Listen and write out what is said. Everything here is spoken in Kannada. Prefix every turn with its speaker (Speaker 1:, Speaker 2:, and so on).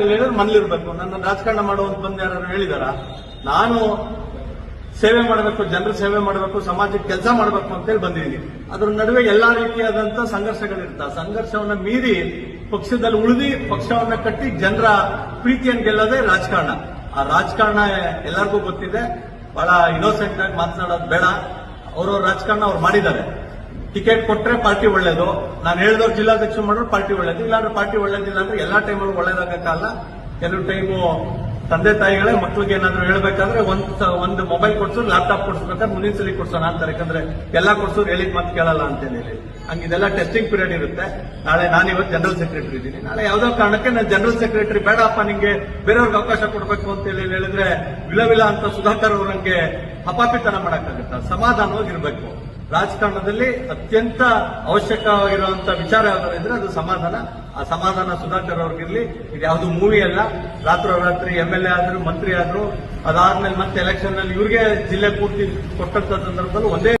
Speaker 1: ಮನೇಲಿರ್ಬೇಕು ನನ್ನ ರಾಜಕಾರಣ ಮಾಡುವಂತ ಬಂದು ಯಾರು ಹೇಳಿದಾರ? ನಾನು ಸೇವೆ ಮಾಡಬೇಕು, ಜನರ ಸೇವೆ ಮಾಡಬೇಕು, ಸಮಾಜಕ್ಕೆ ಕೆಲಸ ಮಾಡಬೇಕು ಅಂತೇಳಿ ಬಂದಿದ್ದೀನಿ. ಅದ್ರ ನಡುವೆ ಎಲ್ಲಾ ರೀತಿಯಾದಂತ ಸಂಘರ್ಷಗಳಿರ್ತಾವ ಸಂಘರ್ಷವನ್ನ ಮೀರಿ ಪಕ್ಷದಲ್ಲಿ ಉಳಿದಿ ಪಕ್ಷವನ್ನ ಕಟ್ಟಿ ಜನರ ಪ್ರೀತಿಯನ್ನು ಗೆಲ್ಲದೆ ರಾಜಕಾರಣ. ಆ ರಾಜಕಾರಣ ಎಲ್ಲರಿಗೂ ಗೊತ್ತಿದೆ. ಬಹಳ ಇನ್ನೋಸೆಂಟ್ ಆಗಿ ಮಾತನಾಡೋದು ಬೇಡ. ಅವ್ರವ್ರ ರಾಜಕಾರಣ ಅವ್ರು ಮಾಡಿದ್ದಾರೆ. ಟಿಕೆಟ್ ಕೊಟ್ರೆ ಪಾರ್ಟಿ ಒಳ್ಳೇದು. ನಾನು ಹೇಳಿದವ್ರು ಜಿಲ್ಲಾಧ್ಯಕ್ಷ ಮಾಡೋರು ಪಾರ್ಟಿ ಒಳ್ಳೇದು. ಇಲ್ಲಾಂದ್ರೆ ಪಾರ್ಟಿ ಒಳ್ಳೇದಿಲ್ಲ ಅಂದ್ರೆ ಎಲ್ಲಾ ಟೈಮಲ್ಲೂ ಒಳ್ಳೇದಾಗಕ್ಕಲ್ಲ. ಕೆಲವು ಟೈಮು ತಂದೆ ತಾಯಿಗಳೇ ಮಕ್ಳಿಗೆ ಏನಾದ್ರು ಹೇಳ್ಬೇಕಾದ್ರೆ ಒಂದ್ ಒಂದು ಮೊಬೈಲ್ ಕೊಡ್ಸು, ಲ್ಯಾಪ್ಟಾಪ್ ಕೊಡ್ಸ್ಬೇಕಾದ್ರೆ ಮುಂದಿನ ಸಲ ಕೊಡ್ಸೋಣ ಅಂತಾರೆ. ಯಾಕಂದ್ರೆ ಎಲ್ಲಾ ಕೊಡ್ಸೋರು ಹೇಳಿದ್ ಮಾತು ಕೇಳಲ್ಲ ಅಂತ ಹೇಳಿ. ಹಂಗೆ ಇದೆಲ್ಲ ಟೆಸ್ಟಿಂಗ್ ಪೀರಿಯಡ್ ಇರುತ್ತೆ. ನಾಳೆ ನಾನು ಇವತ್ತು ಜನರಲ್ ಸೆಕ್ರೆಟರಿ ಇದ್ದೀನಿ. ನಾಳೆ ಯಾವ್ದೋ ಕಾರಣಕ್ಕೆ ನಾನು ಜನರಲ್ ಸೆಕ್ರೆಟರಿ ಬೇಡಪ್ಪ ನಿಂಗೆ ಬೇರೆಯವ್ರಿಗೆ ಅವಕಾಶ ಕೊಡ್ಬೇಕು ಅಂತ ಹೇಳಿ ಹೇಳಿದ್ರೆ ವಿಲವಿಲ ಅಂತ ಸುಧಾಕರ್ ಅವ್ರಂಗೆ ಅಪಾಪಿತನ ಮಾಡಕ್ಕಾಗುತ್ತ? ಸಮಾಧಾನವಾಗಿರ್ಬೇಕು. ರಾಜಕಾರಣದಲ್ಲಿ ಅತ್ಯಂತ ಅವಶ್ಯಕವಾಗಿರುವಂತ ವಿಚಾರ ಯಾವ್ದಾರು ಇದ್ರೆ ಅದು ಸಮಾಧಾನ. ಆ ಸಮಾಧಾನ ಸುಧಾಕರ್ ಅವ್ರಿಗಿರ್ಲಿ, ಇದು ಯಾವುದು ಮೂವಿ ಅಲ್ಲ, ರಾತ್ರೋರಾತ್ರಿ ಎಂ ಎಲ್ ಎ ಆದ್ರು, ಮಂತ್ರಿ ಆದ್ರು, ಅದಾದ್ಮೇಲೆ ಮತ್ತೆ ಎಲೆಕ್ಷನ್ನಲ್ಲಿ ಇವ್ರಿಗೆ ಜಿಲ್ಲೆ ಪೂರ್ತಿ ಕೊಟ್ಟಂತ ಸಂದರ್ಭದಲ್ಲಿ ಒಂದೇ